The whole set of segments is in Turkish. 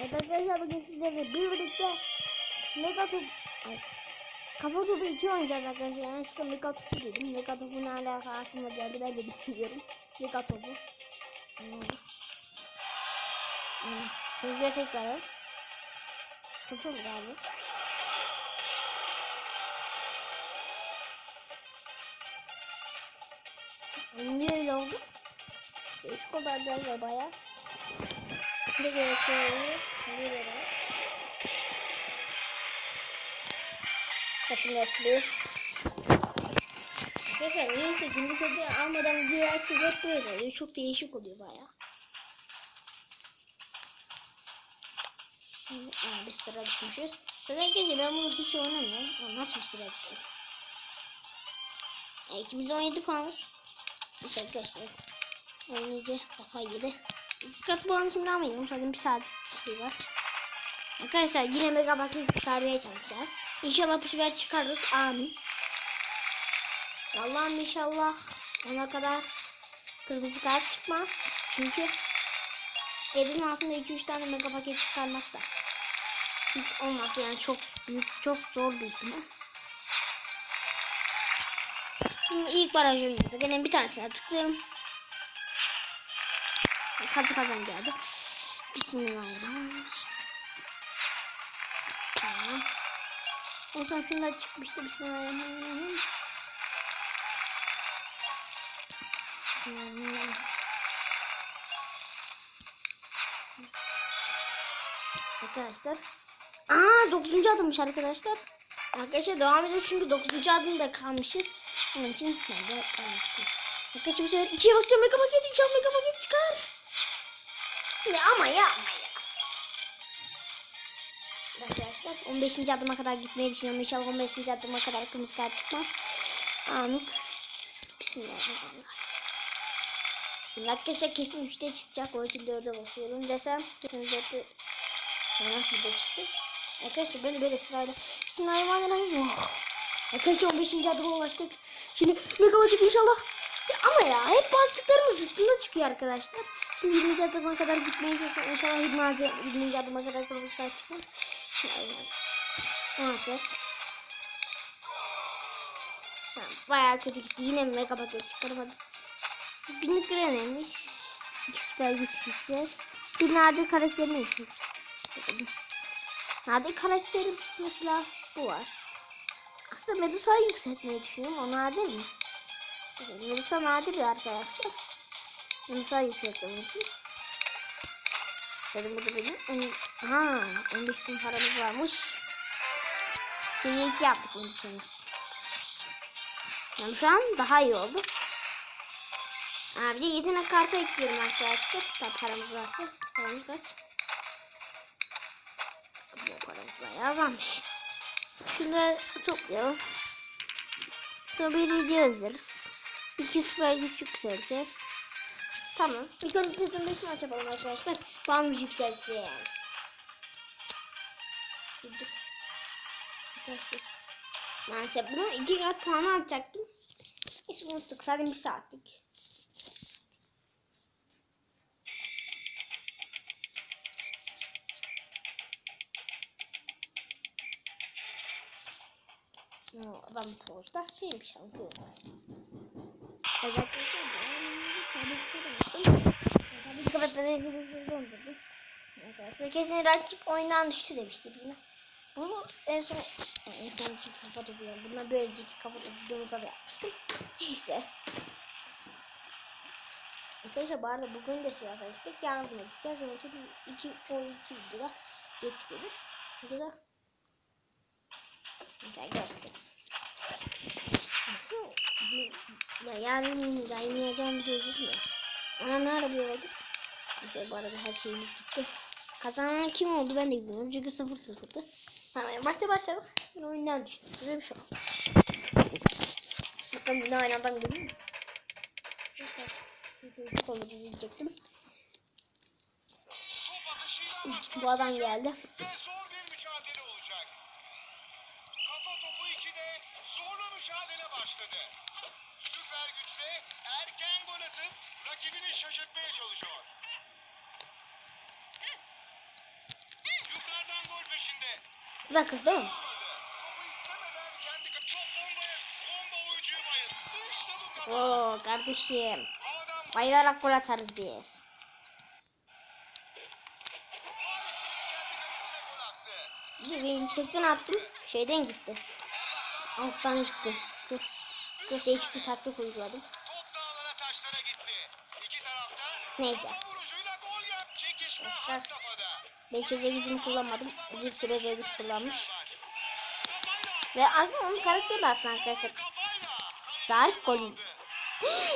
Evet arkadaşlar bugün sizlerle birlikte Mega Top Ay, Kafa topu 2 oynayacağız arkadaşlar. Yani işte Mega Topu dedim. Mega Topu ne alaka aklıma geldi ben de bilmiyorum. Mega Topu. Hmm. Hmm. Sözlüğe tekrar. Sıkıntı olur abi. Niye öyle oldu? Değişik oldu arkadaşlar baya. Bir şöyle. Bir de. Bakın yapılıyor. Arkadaşlar neyse günlük ödüğü almadan video açtık hep böyle oluyor. Çok değişik oluyor baya. Şimdi aa, bir sıra düşmüşüz. Zaten gece ben bunu hiç oynamıyorum. Aa, nasıl bir sıra düşüyor? E, 2017 puanız. Neyse arkadaşlar. Oynayınca daha iyiydi. Kat şimdi almayalım. Zaten bir saat şey var. Arkadaşlar yine mega bakı çıkarmaya çalışacağız. İnşallah bu sefer çıkarız. Amin. Allah'ım inşallah ona kadar kırmızı kart çıkmaz. Çünkü evin aslında 2-3 tane mega paket çıkarmak da hiç olmaz yani çok büyük çok zor bir ihtimal. Şimdi ilk baraj oynuyordu. Gene bir tanesine tıklıyorum. Hadi kazan geldi. Bismillahirrahmanirrahim. Tamam. Son şunlar çıkmıştı. Bismillahirrahmanirrahim. Arkadaşlar. Aa 9. adımmış arkadaşlar. Arkadaşlar devam ediyoruz çünkü 9. adımda kalmışız. Onun için ben de. Arkadaşlar bu sefer 2'ye basacağım mega paket inşallah mega paket çıkar. Ne ama ya ama ya. Arkadaşlar 15. adıma kadar gitmeyi düşünüyorum. İnşallah 15. adıma kadar kırmızı kart çıkmaz. Amin. Bismillahirrahmanirrahim. Arkadaşlar kesin 3'te çıkacak. O için 4'e basıyorum desem. Kesin 4'te nasıl bir de çıktı. Arkadaşlar böyle böyle sırayla. Bismillahirrahmanirrahim. Oh. Arkadaşlar 15. adıma ulaştık. Şimdi mega vakit inşallah. Ya ama ya hep bastıklarımız zıttında çıkıyor arkadaşlar. Şimdi 20. adıma kadar gitmeyi çalışıyorum. İnşallah 20. 20. adıma kadar kart çıkmaz. Maalesef. Tamam, bayağı kötü gitti. Yine mega paket çıkaramadım. Günlük önemliymiş. Süper güç çıkacağız. Bir nadir karakterini için. Nadir karakterim mesela bu var. Aslında Medusa'yı yükseltmeyi düşünüyorum. O nadir mi? Medusa nadir bir arkadaşlar. Medusa'yı yükseltmem için. Dedim burada benim. on- Aha 15 bin paramız varmış. Seviye 2 yaptık Medusa'yı. Yani şu an daha iyi oldu. Aa, bir de yetenek kartı ekliyorum arkadaşlar. Tabi paramız varsa. Paramız kaç? Bu paramız bayağı varmış. Şunları toplayalım. Sonra bir video izleriz. İki süper güç yükseleceğiz. Tamam. İlk önce sizin 5 maç yapalım arkadaşlar. Puanımız yükselsin. Dur dur. Arkadaşlar. Maalesef bunu 2 kat puanı atacaktım. Neyse unuttuk. Zaten bir saatlik. No, adam posta şeymiş ama. Evet Tabii ki kapatmadan Arkadaşlar kesin rakip oyundan düştü demiştir yine. Bunu en son en son iki kafa topu yani. Bununla böyle iki kafa topu videomuzda da yapmıştım. Neyse. Arkadaşlar bu arada bugün de siyasa gittik. Yarın da gideceğiz. Onun için iki, o iki videoda geç gelir. Videoda Güzel göster. Nasıl? Ya yarın yayınlayacağım video bilmiyorum. Ana nerede bir oldu? Neyse bu arada her şeyimiz gitti. Kazanan kim oldu ben de bilmiyorum. Çünkü 0 0'dı. Tamam başta başladık. Ben oyundan düştüm. Size bir şey oldu. Bakın yine aynı adam görüyor musun? Bu adam geldi. Ve zor bir mücadele olacak. Kafa topu 2'de zorlu mücadele başladı. Süper güçte erken gol atıp rakibini şaşırtmaya çalışıyor. Bu da kız değil mi? Topu istemeden kendi ka- çok bombaya bomba oyuncuyu bayıldı. İşte bu kadar. Oo kardeşim. Bayılarak gol atarız biz. Bir yüksekten attım. Şeyden gitti. Alttan gitti. Dur. Dur değişik bir taktik uyguladım. Neyse. Arkadaşlar, had safhada. Ben söze gücünü kullanmadım. Bir süre özel güç kullanmış. Ve aslında onun karakteri de aslında arkadaşlar. Zarif golü.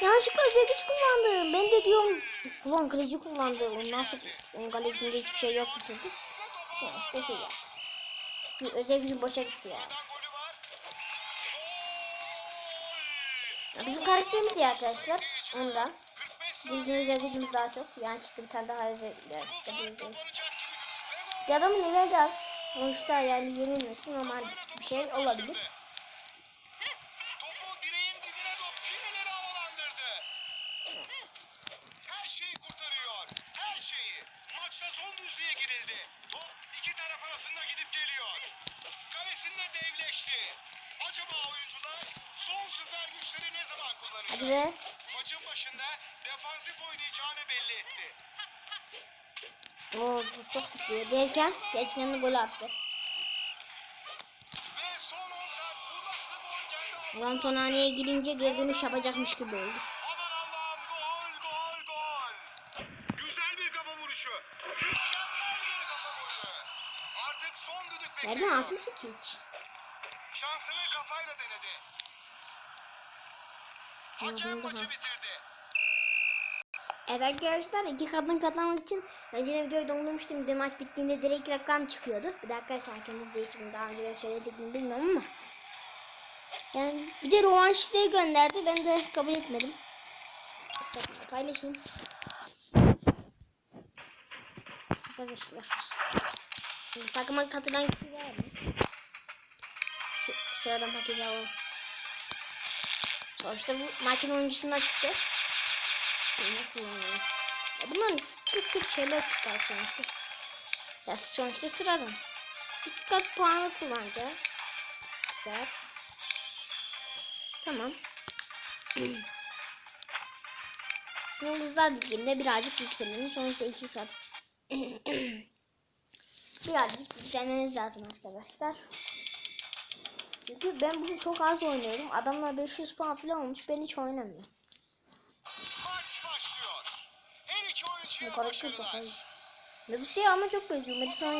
Yanlışlıkla özel güç kullandı. Ben de diyorum kullan kaleci kullandı. O nasıl? Onun kalecisinde hiçbir şey yoktu çünkü. Şey, işte şey yaptı. Bir özel gücün boşa gitti ya. Bizim karakterimiz ya arkadaşlar. Ondan. 45 saniye. Bizim özel gücümüz daha çok. Çıktı bir tane daha özel ya adamın eline gaz. Sonuçta yani yenilmesi normal bir şey olabilir. Topu direğin dibine dok. Fileleri havalandırdı. Her şeyi kurtarıyor. Her şeyi. Maçta son düzlüğe girildi. Top iki taraf arasında gidip geliyor. Kalesinde devleşti. Acaba oyuncular son süper güçleri ne zaman kullanacak? Hadi be. Maçın başında defansif oynayacağını belli etti. Oo çok sıkıyor derken geçmenin golü attı. Ve son 10 saat bu nasıl gol kendi Ulan son haneye girince geri dönüş yapacakmış gibi oldu. Nereden atmış ki hiç? Şansını kafayla denedi. Hakem maçı bitirdi. Evet arkadaşlar iki kadın kazanmak için önceden videoyu dondurmuştum. De maç bittiğinde direkt reklam çıkıyordu. Bir de arkadaşlar kendiniz daha önce de söyledik mi bilmiyorum ama. Yani bir de rövanş isteği gönderdi. Ben de kabul etmedim. Paylaşayım. Arkadaşlar. Şimdi takıma katılan kişi var mı? Şu, sıradan paket alalım. Sonuçta bu maçın oyuncusundan çıktı. Kötü şeyler çıkar sonuçta. Ya sonuçta sıradan. İki kat puanı kullanacağız. Güzel. Tamam. Yıldızlar Ligi'nde birazcık yükselelim. Sonuçta iki kat. birazcık yükselmeniz lazım arkadaşlar. Çünkü ben bugün çok az oynuyorum. Adamlar 500 puan falan olmuş. Ben hiç oynamıyorum. Yukarı başarılar. kafayı. Medusa ama çok benziyor. Medusa.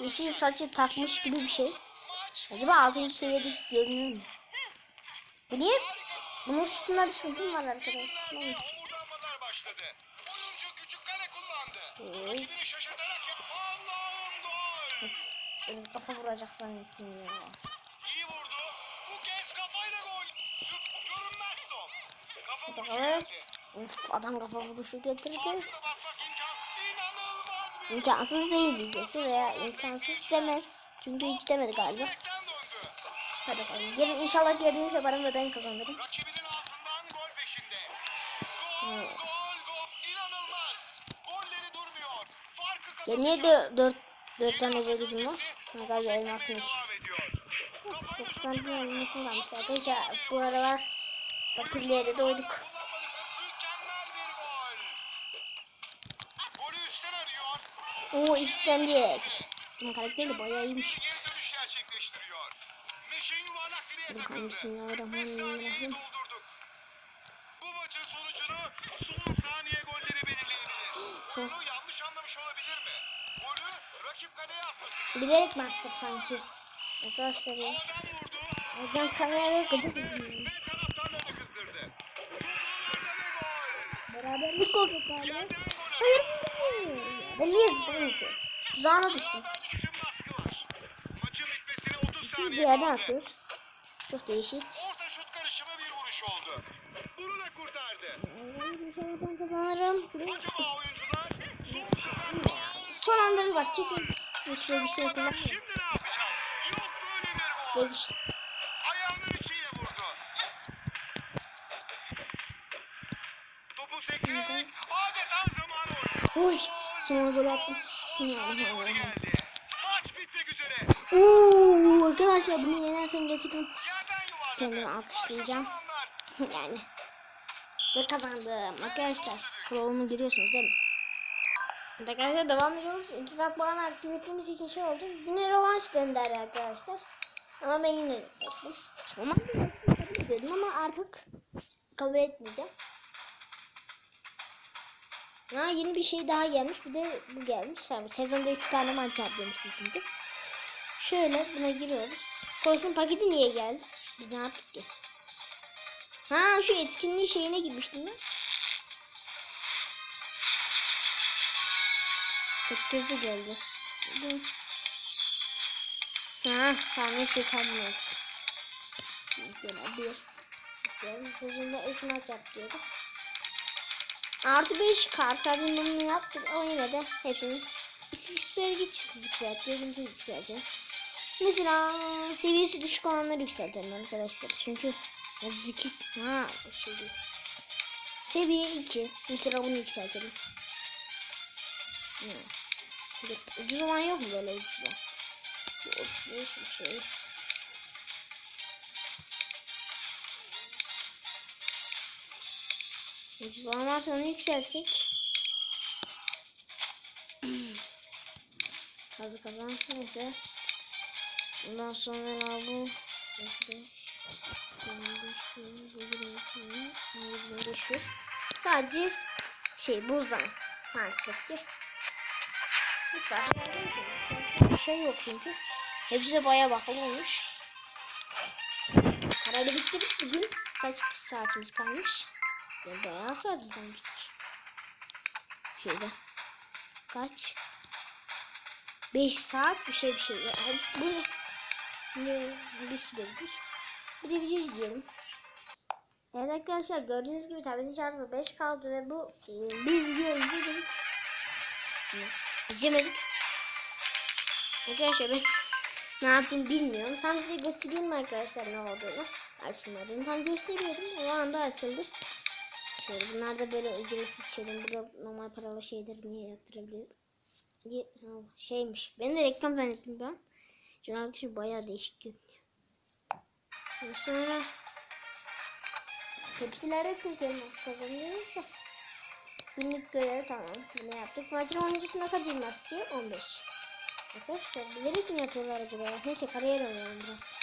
Yeşil saçı takmış gibi bir şey. Acaba 6. seviyede görünüyor mu? Bu niye? Bunun üstünde bir sıkıntı mı var arkadaşlar? Allah'ım gol. Benim kafa vuracak zannettim ya. İyi vurdu. Bu kez kafayla gol. Süp görünmez top. Kafa vuruşu geldi. Of adam kafa vuruşu getirdi. İmkansız değil diyecekti veya imkansız demez. Çünkü hiç demedi galiba. Hadi bakalım. Gelin inşallah dönüş yaparım ve ben kazanırım. Ya niye de 4 4 tane özel gücüm var? Ha galiba elmasım yok. Doksan bir elmasım varmış arkadaşlar. Bu aralar fakirliğe de doyduk. Mükemmel bir gol. Golü üstten arıyor. Oo istendik. Bunun karakteri de bayağı iyiymiş. geri dönüş gerçekleştiriyor. Meşin yuvarlak direğe Dur takıldı. bakayım, 45 saniyeyi Bismillahirrahmanirrahim. Bu maçın sonucunu son saniye golleri belirleyebilir. Oyunu yanlış anlamış olabilir mi? Golü rakip kaleye atması. Bilerek mi attık sanki? Arkadaşlar ya. Ben kameraya ve gol. Beraberlik oldu galiba. Gol Hayır. Ben niye zıplıyorum ki? Tuzağına düştüm. Beraberlik için baskı var. Maçın bitmesine 30 Bir kaldı. atıyoruz. Çok değişik. Orta şut karışımı bir vuruş oldu. Bunu da kurtardı. İnşallah kazanırım. Acaba oyuncular son. Son anda bir bak kesin. Bir şey bir şey kullanmıyor. Şimdi ne yapacak? Yok böyle bir gol. Ve işte. Ayağının içiyle vurdu. Topu sektirerek adeta zaman oynuyor. Oy. Sonra gol attım. Son saniye golü Bismillahirrahmanirrahim. geldi. Maç bitmek üzere. Oo, arkadaşlar bunu yenersem gerçekten kendimi alkışlayacağım. Yani. Ve kazandım arkadaşlar. Flow'umu görüyorsunuz değil mi? Arkadaşlar devam ediyoruz. İttifak bağını aktif ettiğimiz için şey oldu. Yine rövanş gönderdi arkadaşlar. Ama ben yine ettim. Ama kabul dedim ama artık kabul etmeyeceğim. Ha yeni bir şey daha gelmiş. Bir de bu gelmiş. Yani sezonda 3 tane maç yap demiştik çünkü. Şöyle buna giriyoruz. Kostüm paketi niye geldi? Biz ne yaptık ki? Ha şu etkinliği şeyine girmiştim ben. Çok gözü geldi. Ha tane şey kalmıyor. Bir. Yani sözünde üç maç yap diyordu. Artı 5 kart bunu yaptık ama yine de hepimiz iki süper güç yükseltiyor, bir yükseltiyor. Mesela seviyesi düşük olanları yükseltelim arkadaşlar. Çünkü 32 ha şey. Seviye 2. Mesela bunu yükseltelim. Hmm. Ucuz olan yok mu böyle ucuz olan? Yok. Neyse bir şey. Ucuz olan varsa onu yükseltsek. Kazı kazan. Neyse. Ondan sonra bu. 2500 Sadece şey buzdan maalesef ki. Bir şey yok çünkü. Hepsi de bayağı bakalım olmuş. Kararı bitti bugün. Kaç saatimiz kalmış? Ya bayağı saat kalmıştır. Şöyle. Kaç? 5 saat bir şey bir şey. Ya, bu ne? Bir süredir. Bir de video izleyelim. Evet arkadaşlar gördüğünüz gibi tabletin şarjı 5 kaldı ve bu e, bir video izledik. İzlemedik. Arkadaşlar ben ne yaptım bilmiyorum. Tam size göstereyim mi arkadaşlar ne olduğunu. Açmadım. Tam gösteriyorum. O anda açıldı. Şöyle bunlar da böyle ücretsiz şeyler. Burada normal paralı şeyleri niye yaptırabiliyorum. Diye, ha, şeymiş. Ben de reklam zannettim ben. Şu arkadaşlar bayağı değişik görünüyor. Sonra çünkü elmas kazanıyoruz da. Günlük görev tamam. Bunu yaptık. Maçın oyuncusuna kaç elmas diyor? 15. Arkadaşlar bilerek mi yapıyorlar acaba? Neyse kariyer oynayalım biraz.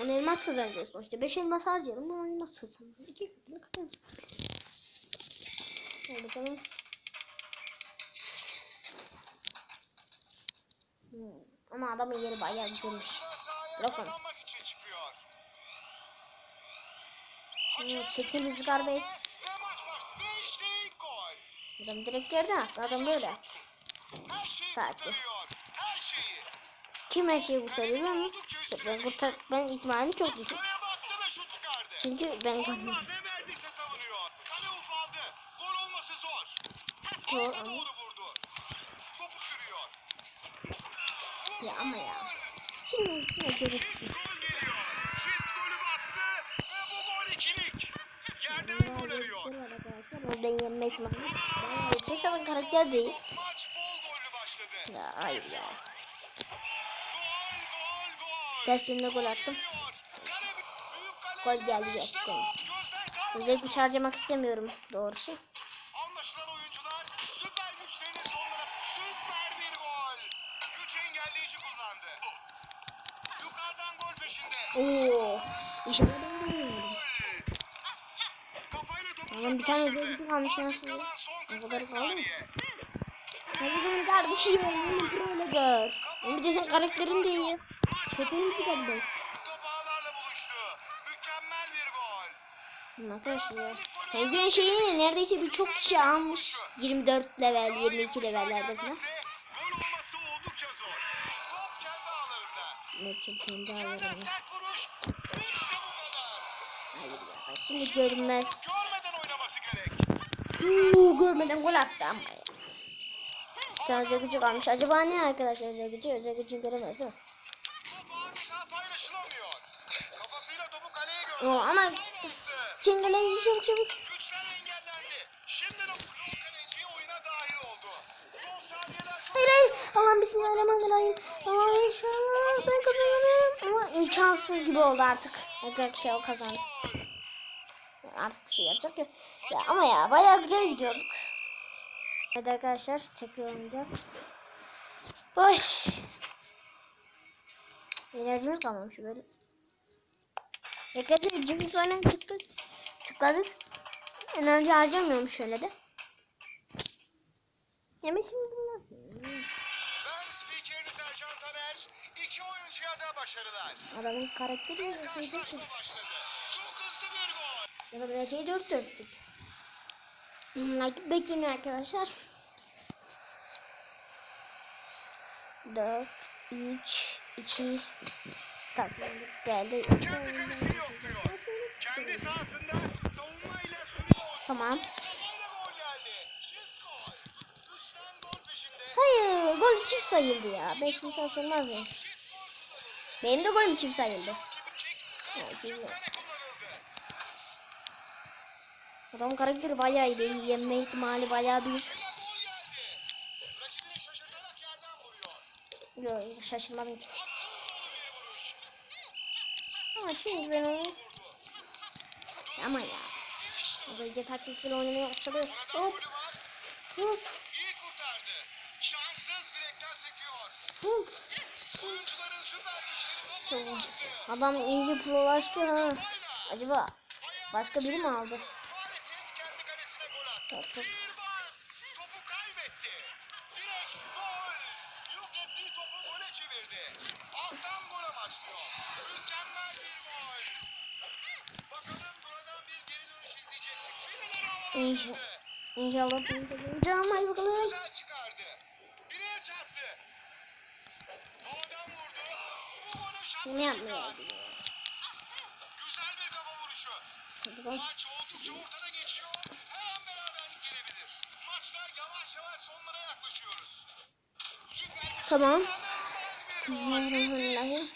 10 elmas kazanacağız sonuçta. 5 elmas harcayalım. 10 elmas kazanalım. 2 katını kazanalım. Hadi bakalım. Hmm. Ama adamın yeri bayağı güzelmiş. Bırak onu. Hmm, Çetin Rüzgar Bey. Adam direkt yerden attı. Adam böyle. Şeyi. Kim her şeyi kurtarıyor üstüne Ben kurtar ben ihtimali çok düşük. Çünkü ben olması zor. Ama. doğru vurdu. Topu sürüyor. Ya ama ya. Şimdi ne gerek Çift gol geliyor. Çift golü bastı ve bu gol ikilik. Yerden gol arıyor. Oradan yenme ihtimali. Ben ama karakter değil. Ya hayır ya. Gol gol gol. Dersinde gol attım. Gol geldi İşte gerçekten. Özel güç harcamak istemiyorum doğrusu. Gol. Gol. Oo. İnşallah ben. Gol. Topu Ama bir tane özel gücü kalmış nasıl Ne 45 kadar kaldı mı? Hadi benim kardeşim benim böyle gör. Ama bir de sen karakterin de iyi. Ki ben de. Top ağlarla buluştu. Mükemmel bir gol. Arkadaşlar. Penguin şeyini neredeyse birçok kişi almış. 24 level, 22 levellerde falan. Top kendi ağlarına. Şimdi görünmez. Uuu görmeden gol attı ama ya. Bir özel gücü kalmış. Acaba ne arkadaşlar özel gücü? Özel gücü göremez değil mi? Top adeta paylaşılamıyor. Kafasıyla topu kaleye gördü. Oo, ama çengelenci çabuk çabuk. Hayır hayır. Allah'ım bismillahirrahmanirrahim. Tamam inşallah ben kazanırım. Ama imkansız gibi oldu artık. Arkadaşlar o kazandı. Artık bir şey yapacak ya. ya. Ama ya bayağı güzel gidiyorduk. Evet arkadaşlar tekrar oynayacağız. Boş. Enerjimiz kalmamış böyle. E Tekrar cihaz oyuna tıkladık. tıkladık. Enerji harcamıyorum şöyle de. Yemek şimdi bunlar. Adamın karakteri ya da şey dörttür. Ya da böyle şey dört dörttük. Hmm, like bekleyin arkadaşlar. 4, 3, 2, takımlık geldi. Kendi kalesini yokluyor. Kendi sahasında savunmayla sürüş. Tamam. Hayır, gol çift sayıldı ya. Beş misal sayılmaz mı? Benim de golüm çift sayıldı. Adam karakteri bayağı iyi. Beni yenme ihtimali bayağı büyük. Yok şaşırmadım ki. Ama şimdi ben onu... Vurdu. Ama ya. Da iyice taktiksel oynamaya başladı. Hop, hop, İyi kurtardı. Şanssız direkten sekiyor. hop. Adam iyice prolaştı ha. Acaba başka biri mi aldı? Maalesef kendi kalesine gol attı. Yok, yok. Bu golü şapka Ne yapmaya çıkar. gidiyor? Güzel bir kafa vuruşu. Hadi bakalım. Maç oldukça ortada geçiyor. Her an beraberlik gelebilir. Maçta yavaş yavaş sonlara yaklaşıyoruz. Tamam. Bismillahirrahmanirrahim.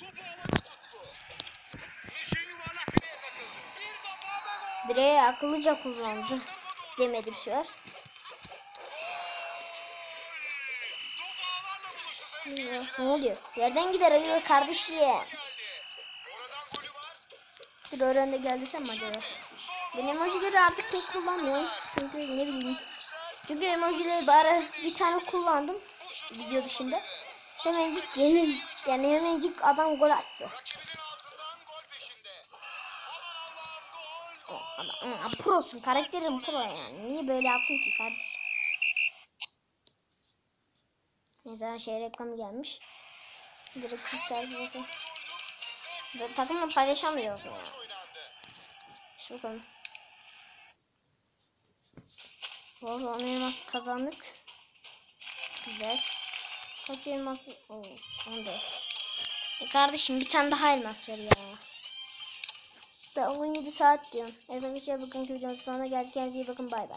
Topu havada tuttu. Yeşil yuvarlak fileye takıldı. Bir kafa Direği akıllıca kullandı. Tarafa doğru. Demedi bir şeyler. Top ağlarla buluştu sayın Ne oluyor? Yerden gider ayı kardeşim. Bir öğren de geldiysen mi acaba? Ben emojileri artık pek kullanmıyorum. Çünkü ne bileyim. Çünkü emojileri bari bir tane kullandım. Video dışında. Hemencik yeni yani hemencik adam gol attı. Ama, prosun karakterin pro yani. Niye böyle yaptın ki kardeşim? Mesela şey reklamı gelmiş. Direkt Türk sayfası. Ve Takımla paylaşamıyorsun ya. Şu bakalım. Valla elmas kazandık. Güzel. Kaç elmas? Oo, 14. E kardeşim bir tane daha elmas ver ya. Da 17 saat diyorum. Evet arkadaşlar bugünkü videonun sonuna geldik. Kendinize iyi bakın bay bay.